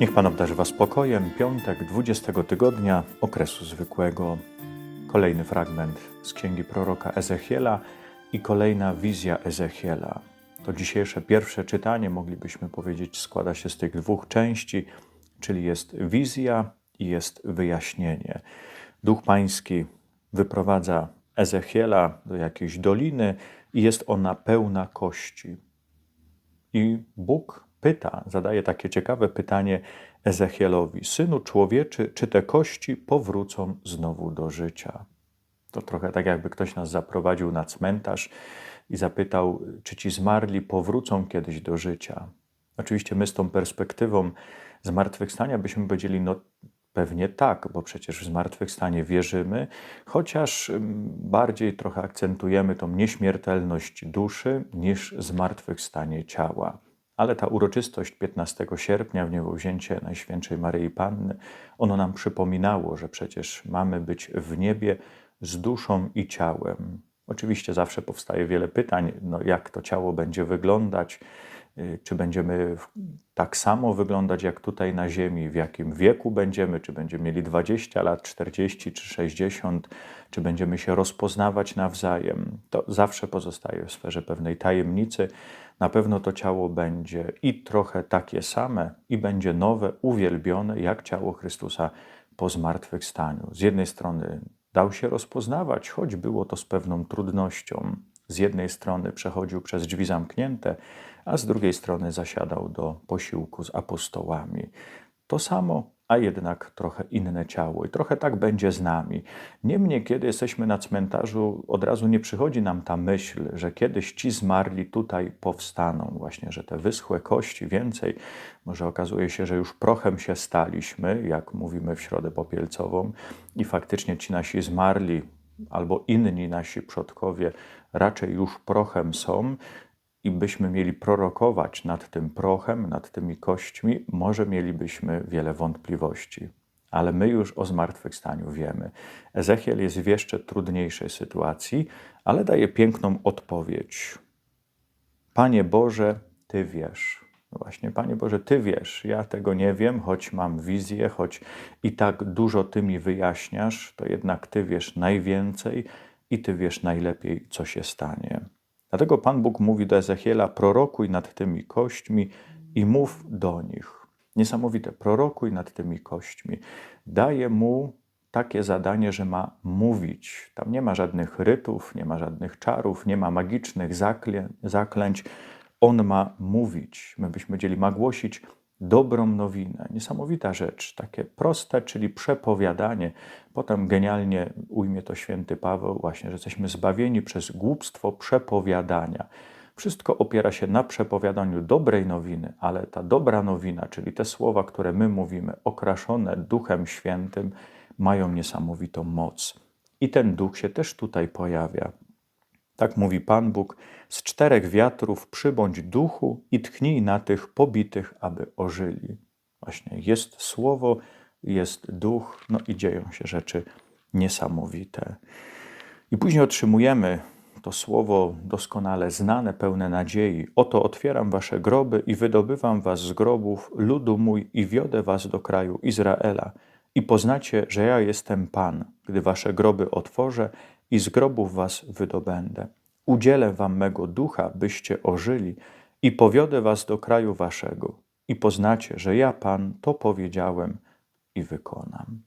Niech Pan obdarzy Was spokojem. Piątek 20 tygodnia okresu zwykłego. Kolejny fragment z księgi proroka Ezechiela i kolejna wizja Ezechiela. To dzisiejsze pierwsze czytanie, moglibyśmy powiedzieć, składa się z tych dwóch części, czyli jest wizja i jest wyjaśnienie. Duch Pański wyprowadza Ezechiela do jakiejś doliny i jest ona pełna kości. I Bóg pyta, zadaje takie ciekawe pytanie Ezechielowi: Synu człowieczy, czy te kości powrócą znowu do życia? To trochę tak, jakby ktoś nas zaprowadził na cmentarz i zapytał, czy ci zmarli powrócą kiedyś do życia. Oczywiście my z tą perspektywą zmartwychwstania byśmy powiedzieli, no pewnie tak, bo przecież w zmartwychwstanie wierzymy, chociaż mm, bardziej trochę akcentujemy tą nieśmiertelność duszy niż zmartwychwstanie ciała. Ale ta uroczystość 15 sierpnia w niebowzięcie Najświętszej Maryi Panny, ono nam przypominało, że przecież mamy być w niebie z duszą i ciałem. Oczywiście zawsze powstaje wiele pytań, no jak to ciało będzie wyglądać, czy będziemy tak samo wyglądać jak tutaj na Ziemi, w jakim wieku będziemy, czy będziemy mieli 20 lat, 40 czy 60, czy będziemy się rozpoznawać nawzajem. To zawsze pozostaje w sferze pewnej tajemnicy. Na pewno to ciało będzie i trochę takie same, i będzie nowe, uwielbione, jak ciało Chrystusa po zmartwychwstaniu. Z jednej strony dał się rozpoznawać, choć było to z pewną trudnością. Z jednej strony przechodził przez drzwi zamknięte, a z drugiej strony zasiadał do posiłku z apostołami. To samo, a jednak trochę inne ciało. I trochę tak będzie z nami. Niemniej, kiedy jesteśmy na cmentarzu, od razu nie przychodzi nam ta myśl, że kiedyś ci zmarli tutaj powstaną. Właśnie, że te wyschłe kości więcej, może okazuje się, że już prochem się staliśmy, jak mówimy w środę popielcową, i faktycznie ci nasi zmarli albo inni nasi przodkowie raczej już prochem są, i byśmy mieli prorokować nad tym prochem, nad tymi kośćmi, może mielibyśmy wiele wątpliwości. Ale my już o zmartwychwstaniu wiemy. Ezechiel jest w jeszcze trudniejszej sytuacji, ale daje piękną odpowiedź. Panie Boże, Ty wiesz. No właśnie, Panie Boże, Ty wiesz. Ja tego nie wiem, choć mam wizję, choć i tak dużo Ty mi wyjaśniasz, to jednak Ty wiesz najwięcej i Ty wiesz najlepiej, co się stanie. Dlatego Pan Bóg mówi do Ezechiela: prorokuj nad tymi kośćmi i mów do nich. Niesamowite, prorokuj nad tymi kośćmi. Daje mu takie zadanie, że ma mówić. Tam nie ma żadnych rytów, nie ma żadnych czarów, nie ma magicznych zaklę zaklęć. On ma mówić. My byśmy powiedzieli, ma głosić dobrą nowinę. Niesamowita rzecz, takie proste, czyli przepowiadanie. Potem genialnie ujmie to święty Paweł, właśnie, że jesteśmy zbawieni przez głupstwo przepowiadania. Wszystko opiera się na przepowiadaniu dobrej nowiny, ale ta dobra nowina, czyli te słowa, które my mówimy, okraszone Duchem Świętym, mają niesamowitą moc. I ten duch się też tutaj pojawia. Tak mówi Pan Bóg: Z czterech wiatrów przybądź duchu i tchnij na tych pobitych, aby ożyli. Właśnie jest słowo, jest duch, no i dzieją się rzeczy niesamowite. I później otrzymujemy to słowo doskonale znane, pełne nadziei. Oto otwieram wasze groby i wydobywam was z grobów, ludu mój, i wiodę was do kraju Izraela. I poznacie, że ja jestem Pan, gdy wasze groby otworzę i z grobów was wydobędę. Udzielę wam mego ducha, byście ożyli, i powiodę was do kraju waszego. I poznacie, że ja, Pan, to powiedziałem i wykonam.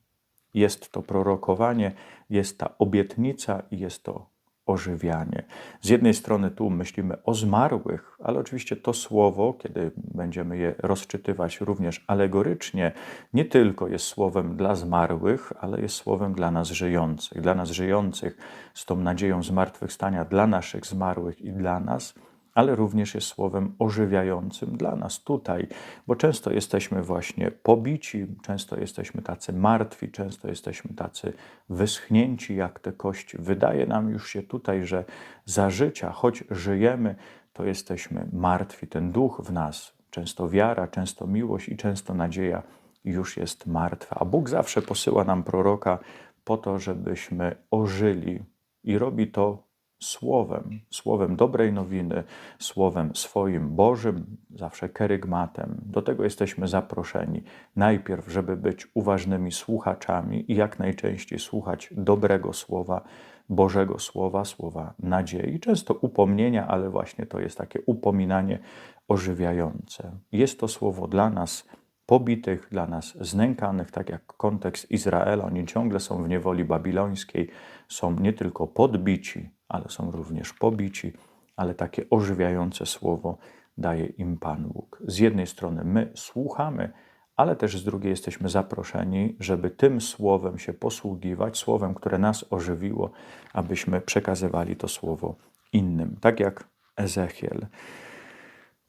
Jest to prorokowanie, jest ta obietnica i jest to ożywianie. Z jednej strony tu myślimy o zmarłych, ale oczywiście to słowo, kiedy będziemy je rozczytywać również alegorycznie, nie tylko jest słowem dla zmarłych, ale jest słowem dla nas żyjących. Dla nas żyjących z tą nadzieją zmartwychwstania, dla naszych zmarłych i dla nas – ale również jest słowem ożywiającym dla nas tutaj, bo często jesteśmy właśnie pobici, często jesteśmy tacy martwi, często jesteśmy tacy wyschnięci jak te kości. Wydaje nam już się tutaj, że za życia, choć żyjemy, to jesteśmy martwi. Ten duch w nas, często wiara, często miłość i często nadzieja już jest martwa. A Bóg zawsze posyła nam proroka po to, żebyśmy ożyli i robi to słowem, słowem dobrej nowiny, słowem swoim Bożym, zawsze kerygmatem. Do tego jesteśmy zaproszeni. Najpierw, żeby być uważnymi słuchaczami i jak najczęściej słuchać dobrego słowa, Bożego Słowa, słowa nadziei, często upomnienia, ale właśnie to jest takie upominanie ożywiające. Jest to słowo dla nas pobitych, dla nas znękanych, tak jak kontekst Izraela. Oni ciągle są w niewoli babilońskiej, są nie tylko podbici, ale są również pobici, ale takie ożywiające słowo daje im Pan Bóg. Z jednej strony my słuchamy, ale też z drugiej jesteśmy zaproszeni, żeby tym słowem się posługiwać, słowem, które nas ożywiło, abyśmy przekazywali to słowo innym. Tak jak Ezechiel.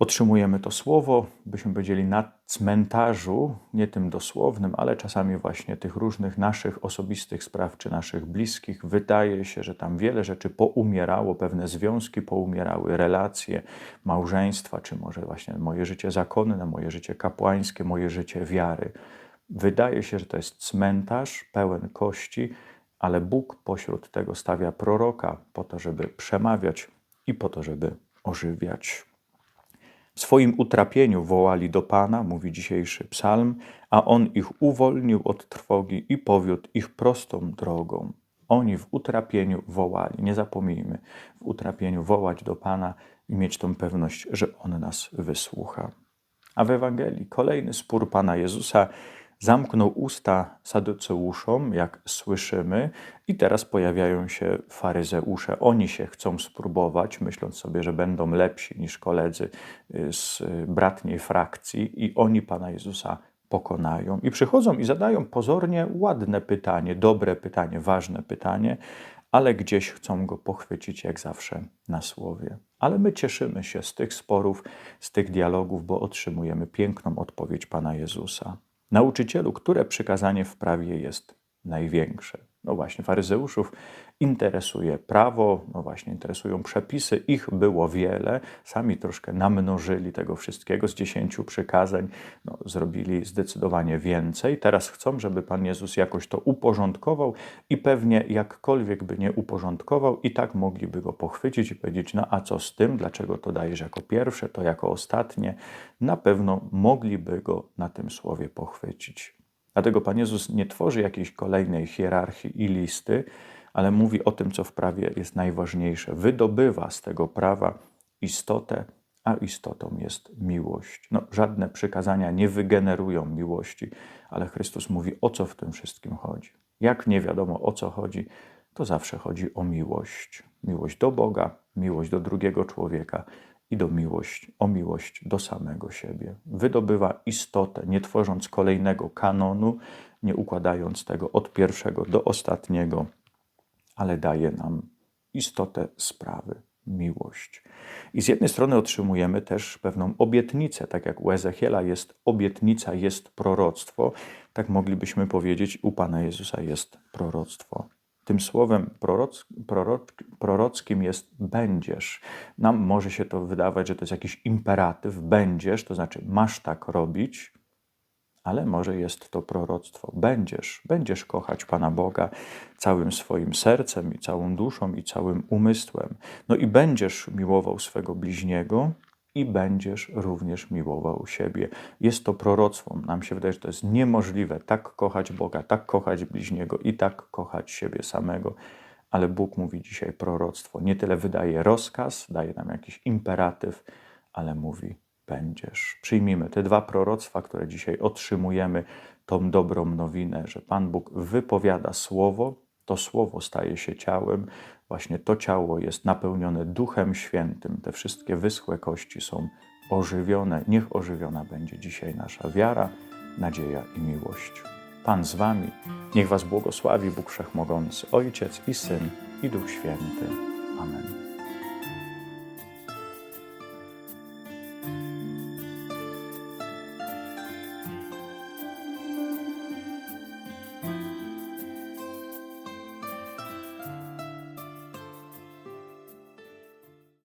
Otrzymujemy to słowo, byśmy powiedzieli, na cmentarzu, nie tym dosłownym, ale czasami właśnie tych różnych naszych osobistych spraw czy naszych bliskich. Wydaje się, że tam wiele rzeczy poumierało, pewne związki poumierały, relacje, małżeństwa, czy może właśnie moje życie zakonne, moje życie kapłańskie, moje życie wiary. Wydaje się, że to jest cmentarz pełen kości, ale Bóg pośród tego stawia proroka po to, żeby przemawiać i po to, żeby ożywiać. W swoim utrapieniu wołali do Pana, mówi dzisiejszy psalm, a On ich uwolnił od trwogi i powiódł ich prostą drogą. Oni w utrapieniu wołali. Nie zapomnijmy, w utrapieniu wołać do Pana i mieć tą pewność, że On nas wysłucha. A w Ewangelii kolejny spór Pana Jezusa zamknął usta saduceuszom, jak słyszymy, i teraz pojawiają się faryzeusze. Oni się chcą spróbować, myśląc sobie, że będą lepsi niż koledzy y, z bratniej frakcji, i oni Pana Jezusa pokonają. I przychodzą i zadają pozornie ładne pytanie, dobre pytanie, ważne pytanie, ale gdzieś chcą go pochwycić, jak zawsze, na słowie. Ale my cieszymy się z tych sporów, z tych dialogów, bo otrzymujemy piękną odpowiedź Pana Jezusa. Nauczycielu, które przykazanie w prawie jest największe? No właśnie, faryzeuszów interesuje prawo, no właśnie, interesują przepisy. Ich było wiele, sami troszkę namnożyli tego wszystkiego z dziesięciu przykazań, no, zrobili zdecydowanie więcej. Teraz chcą, żeby Pan Jezus jakoś to uporządkował i pewnie jakkolwiek by nie uporządkował, i tak mogliby go pochwycić i powiedzieć: No a co z tym? Dlaczego to dajesz jako pierwsze, to jako ostatnie? Na pewno mogliby go na tym słowie pochwycić. Dlatego Pan Jezus nie tworzy jakiejś kolejnej hierarchii i listy, ale mówi o tym, co w prawie jest najważniejsze. Wydobywa z tego prawa istotę, a istotą jest miłość. No, żadne przykazania nie wygenerują miłości, ale Chrystus mówi, o co w tym wszystkim chodzi. Jak nie wiadomo o co chodzi, to zawsze chodzi o miłość. Miłość do Boga, miłość do drugiego człowieka i do miłość, o miłość do samego siebie. Wydobywa istotę, nie tworząc kolejnego kanonu, nie układając tego od pierwszego do ostatniego, ale daje nam istotę sprawy, miłość. I z jednej strony otrzymujemy też pewną obietnicę, tak jak u Ezechiela jest obietnica, jest proroctwo, tak moglibyśmy powiedzieć, u Pana Jezusa jest proroctwo. Tym słowem proroc, proroc, prorockim jest będziesz. Nam może się to wydawać, że to jest jakiś imperatyw, będziesz, to znaczy masz tak robić, ale może jest to proroctwo. Będziesz, będziesz kochać Pana Boga całym swoim sercem i całą duszą i całym umysłem. No i będziesz miłował swego bliźniego i będziesz również miłował siebie. Jest to proroctwo. Nam się wydaje, że to jest niemożliwe tak kochać Boga, tak kochać bliźniego i tak kochać siebie samego. Ale Bóg mówi dzisiaj proroctwo. Nie tyle wydaje rozkaz, daje nam jakiś imperatyw, ale mówi będziesz. Przyjmijmy te dwa proroctwa, które dzisiaj otrzymujemy, tą dobrą nowinę, że Pan Bóg wypowiada słowo, to słowo staje się ciałem, właśnie to ciało jest napełnione Duchem Świętym. Te wszystkie wyschłe kości są ożywione. Niech ożywiona będzie dzisiaj nasza wiara, nadzieja i miłość. Pan z Wami, niech Was błogosławi Bóg Wszechmogący, Ojciec i Syn i Duch Święty. Amen.